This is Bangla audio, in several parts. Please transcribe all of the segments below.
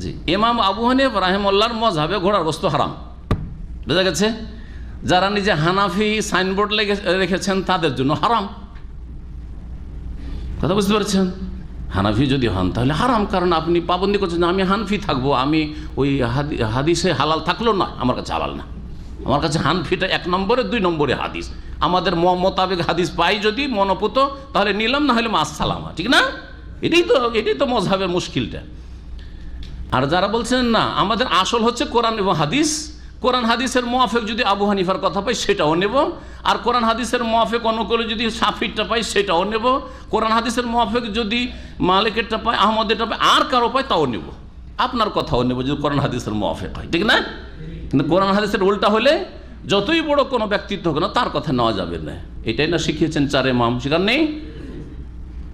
জি, ইমাম আবু হানিফ রাহেমুল্লাহর মজাবে ঘোড়ার বস্তু হারাম। বোঝা গেছে? যারা নিজে হানাফি সাইনবোর্ড লেগে, রেখেছেন, তাদের জন্য হারাম। কথা বুঝতে পারছেন? হানাফি যদি হন, তাহলে হারাম, কারণ আপনি পাবন্দি করছেন আমি হানফি থাকব, আমি ওই হাদি- হাদিসে হালাল থাকল না, আমার কাছে হালাল না। আমার কাছে হানফিটা এক নম্বরে, দুই নম্বরে হাদিস। আমাদের মোতাবেক হাদিস পাই যদি মনোপুত, তাহলে নিলাম, না হলে মাস সালামা ঠিক না? এটাই তো এটাই তো মজহাবের মুশকিলটা। আর যারা বলছেন না, আমাদের আসল হচ্ছে কোরআন এবং হাদিস। কোরআন, হাদিসের মোয়াফেক যদি আবু হানিফার কথা পাই, সেটাও নেব। আর কোরআন, হাদিসের মোয়াফেক অনুকূলে যদি সাফিরটা পাই, সেটাও নেব। কোরআন, হাদিসের মোয়াফেক যদি মালিকেরটা পাই, আহমদেরটা পাই, আর কারও পাই, তাও নেব। আপনার কথাও নেব যদি কোরআন, হাদিসের মোয়াফেক হয়। ঠিক না? কিন্তু কোরআন, হাদিসের উল্টা হলে যতই বড় কোনো ব্যক্তিত্ব হোক না, তার কথা নেওয়া যাবে না। এটাই না শিখিয়েছেন চারে মাম শিকার নেই?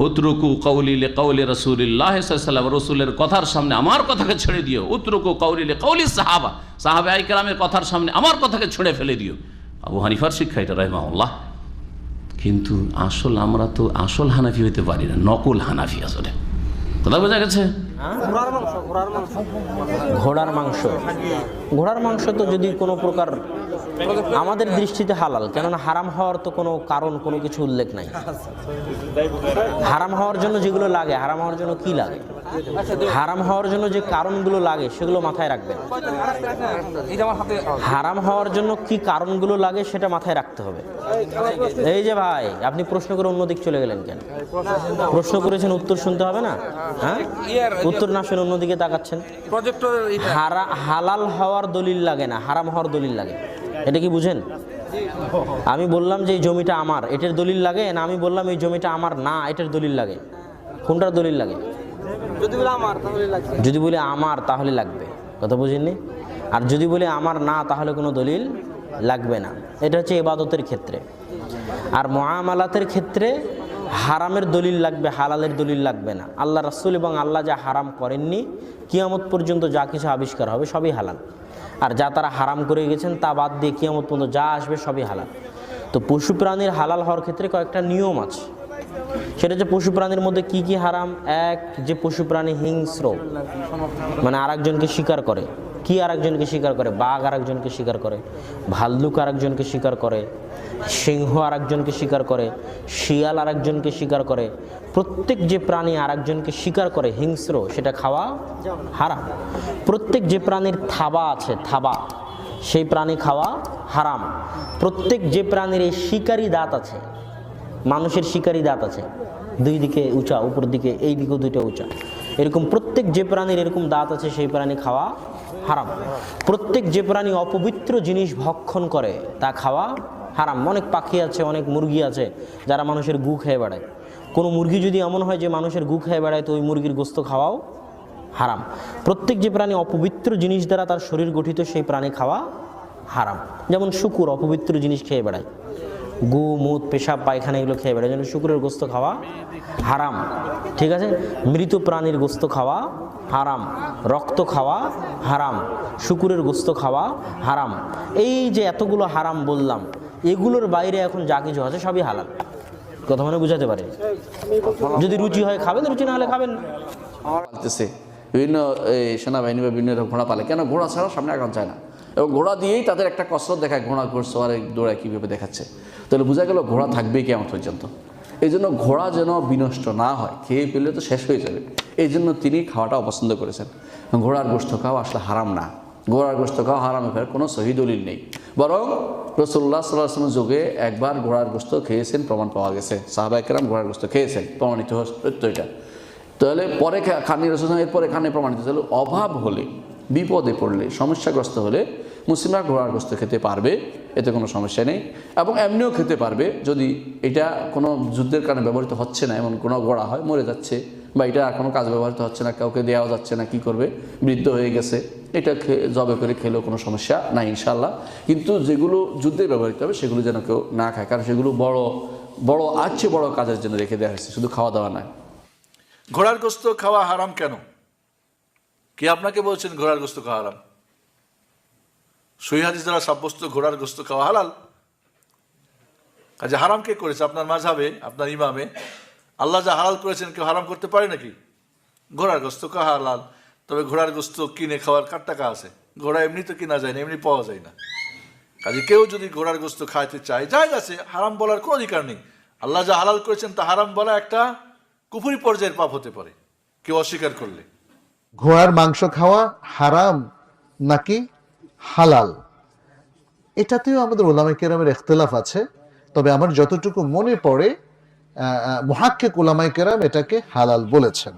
উতরুকু কৌলিলে কৌলি রসুলিল্লাহ সাল্লাম রসুলের কথার সামনে আমার কথাকে ছেড়ে দিও। উতরুকু কৌলিলে কৌলি সাহাবা সাহাবে আইকরামের কথার সামনে আমার কথাকে ছেড়ে ফেলে দিও। আবু হানিফার শিক্ষা এটা রহমাউল্লাহ কিন্তু আসল আমরা তো আসল হানাফি হইতে পারি না, নকল হানাফি আসলে। কথা বোঝা গেছে? ঘোড়ার মাংস। ঘোড়ার মাংস তো যদি কোনো প্রকার আমাদের দৃষ্টিতে হালাল কেননা হারাম হওয়ার তো কোনো কারণ কোনো কিছু উল্লেখ নাই। হারাম হওয়ার জন্য যেগুলো লাগে হারাম হওয়ার জন্য কি লাগে? হারাম হওয়ার জন্য যে কারণগুলো লাগে সেগুলো মাথায় রাখবেন। হারাম হওয়ার জন্য কি কারণগুলো লাগে সেটা মাথায় রাখতে হবে। এই যে ভাই আপনি প্রশ্ন করে অন্যদিক চলে গেলেন কেন? প্রশ্ন করেছেন উত্তর শুনতে হবে না? হ্যাঁ? উত্তর না শুনে অন্যদিকে তাকাচ্ছেন? হালাল হওয়ার দলিল লাগে না হারাম হওয়ার দলিল লাগে। এটা কি বুঝেন? আমি বললাম যে এই জমিটা আমার এটার দলিল লাগে না? আমি বললাম এই জমিটা আমার না এটার দলিল লাগে। কোনটার দলিল লাগে? যদি বলে আমার তাহলে লাগবে। যদি বলে আমার তাহলে লাগবে। কথা বুঝিনি আর যদি বলে আমার না তাহলে কোনো দলিল লাগবে না। এটা হচ্ছে ইবাদতের ক্ষেত্রে। আর মহামালাতের ক্ষেত্রে হারামের দলিল লাগবে, হালালের দলিল লাগবে না। আল্লাহ রাসুল এবং আল্লাহ যা হারাম করেননি, কিয়ামত পর্যন্ত যা কিছু আবিষ্কার হবে সবই হালাল। আর যা তারা হারাম করে গেছেন, তা বাদ দিয়ে কিয়ামত পর্যন্ত যা আসবে সবই হালাল। তো পশু প্রাণীর হালাল হওয়ার ক্ষেত্রে কয়েকটা নিয়ম আছে। সেটা হচ্ছে পশু প্রাণীর মধ্যে কি কি হারাম? এক, যে পশু প্রাণী হিংস্র মানে আরেকজনকে শিকার করে। কি আরেকজনকে শিকার করে? বাঘ আরেকজনকে শিকার করে। ভাল্লুক আরেকজনকে শিকার করে। সিংহ আরেকজনকে শিকার করে। শিয়াল আরেকজনকে শিকার করে। প্রত্যেক যে প্রাণী আরেকজনকে শিকার করে, হিংস্র, সেটা খাওয়া হারাম। প্রত্যেক যে প্রাণীর থাবা আছে, থাবা, সেই প্রাণী খাওয়া হারাম। প্রত্যেক যে প্রাণীর এই শিকারী দাঁত আছে, মানুষের শিকারী দাঁত আছে, দুই দিকে উঁচা, উপর দিকে, এই দিকেও দুইটা উঁচা। এরকম প্রত্যেক যে প্রাণীর এরকম দাঁত আছে, সেই প্রাণী খাওয়া হারাম। প্রত্যেক যে প্রাণী অপবিত্র জিনিস ভক্ষণ করে, তা খাওয়া হারাম। অনেক পাখি আছে, অনেক মুরগি আছে, যারা মানুষের গু খেয়ে বেড়ায়। কোনো মুরগি যদি এমন হয় যে মানুষের গু খেয়ে বেড়ায়, তো ওই মুরগির গোস্ত খাওয়াও হারাম। প্রত্যেক যে প্রাণী অপবিত্র জিনিস দ্বারা তার শরীর গঠিত, সেই প্রাণী খাওয়া হারাম। যেমন শুকুর, অপবিত্র জিনিস খেয়ে বেড়ায়। গু মুদ পেশাব, পায়খানা এগুলো খেয়ে বেড়ায়। যেন শুকুরের গোস্ত খাওয়া হারাম, ঠিক আছে? মৃত প্রাণীর গোস্ত খাওয়া হারাম, রক্ত খাওয়া হারাম, শুকুরের গোস্ত খাওয়া হারাম। এই যে এতগুলো হারাম বললাম, এগুলোর বাইরে এখন যা কিছু আছে সবই হালাল। কথা মানে বুঝাতে পারে? যদি রুচি হয় খাবেন, রুচি না হলে খাবেন বিভিন্ন, এই সেনাবাহিনী বা বিভিন্ন ঘোড়া পালে কেন? ঘোড়া ছাড়া সামনে আগান যায় না। এবং ঘোড়া দিয়েই তাদের একটা কসরত দেখায়, ঘোড়া ঘোড় আর দৌড়ায় কীভাবে দেখাচ্ছে। তাহলে বোঝা গেল ঘোড়া থাকবেই কেমন পর্যন্ত। এই জন্য ঘোড়া যেন বিনষ্ট না হয়, খেয়ে ফেললে তো শেষ হয়ে যাবে। এই জন্য তিনি খাওয়াটা অপছন্দ করেছেন। ঘোড়ার গোষ্ঠ খাওয়া আসলে হারাম না। ঘোড়ার গোষ্ঠ খাওয়া হারাম ফেরার কোনো সহি দলিল নেই। বরং রসুল্লাহ সাল্লাহ যুগে একবার ঘোড়ার গোস্ত খেয়েছেন, প্রমাণ পাওয়া গেছে। সাহাবা একরাম ঘোড়ার গোস্ত খেয়েছেন, প্রমাণিত সত্য এটা। তাহলে পরে খানি রসুল এরপরে খানে প্রমাণিত। তাহলে অভাব হলে বিপদে পড়লে, সমস্যাগ্রস্ত হলে মুসলিমরা ঘোড়ার গোস্ত খেতে পারবে, এতে কোনো সমস্যা নেই। এবং এমনিও খেতে পারবে, যদি এটা কোনো যুদ্ধের কারণে ব্যবহৃত হচ্ছে না, এমন কোনো ঘোড়া হয়, মরে যাচ্ছে, বা এটা আর কোনো কাজ ব্যবহৃত হচ্ছে না, কাউকে দেওয়া যাচ্ছে না, কি করবে? বৃদ্ধ হয়ে গেছে, এটা জবে করে খেলেও কোনো সমস্যা নাই ইনশাল্লাহ কিন্তু যেগুলো যুদ্ধে ব্যবহৃত হবে, সেগুলো যেন কেউ না খায়, কারণ সেগুলো বড় বড় আছে বড় কাজের জন্য রেখে দেওয়া হয়েছে, শুধু খাওয়া দাওয়া নয়। ঘোড়ার গোস্ত খাওয়া হারাম কেন? কে আপনাকে বলছেন ঘোড়ার গোস্ত খাওয়া হারাম? সহিহাদিস দ্বারা সাব্যস্ত ঘোড়ার গোস্ত খাওয়া হালাল? কাজে হারাম কে করেছে? আপনার মাঝাবে আপনার ইমামে, আল্লাহ যা হালাল করেছেন কেউ হারাম করতে পারে নাকি? ঘোড়ার গোস্ত খাওয়া হালাল। তবে ঘোড়ার গোস্ত কিনে খাওয়ার কার টাকা আছে? ঘোড়া এমনি তো কিনা যায় না, এমনি পাওয়া যায় না। কাজে কেউ যদি ঘোড়ার গোস্ত খাইতে চায় যায় আছে, হারাম বলার কোনো অধিকার নেই। আল্লাহ যা হালাল করেছেন তা হারাম বলা একটা কুফুরি পর্যায়ের পাপ হতে পারে, কেউ অস্বীকার করলে। ঘোড়ার মাংস খাওয়া হারাম নাকি হালাল? এটাতেও আমাদের ওলামা কেরামের এখতলাফ আছে। তবে আমার যতটুকু মনে পড়ে মহাক্ষেক ওলামাই কেরাম এটাকে হালাল বলেছেন।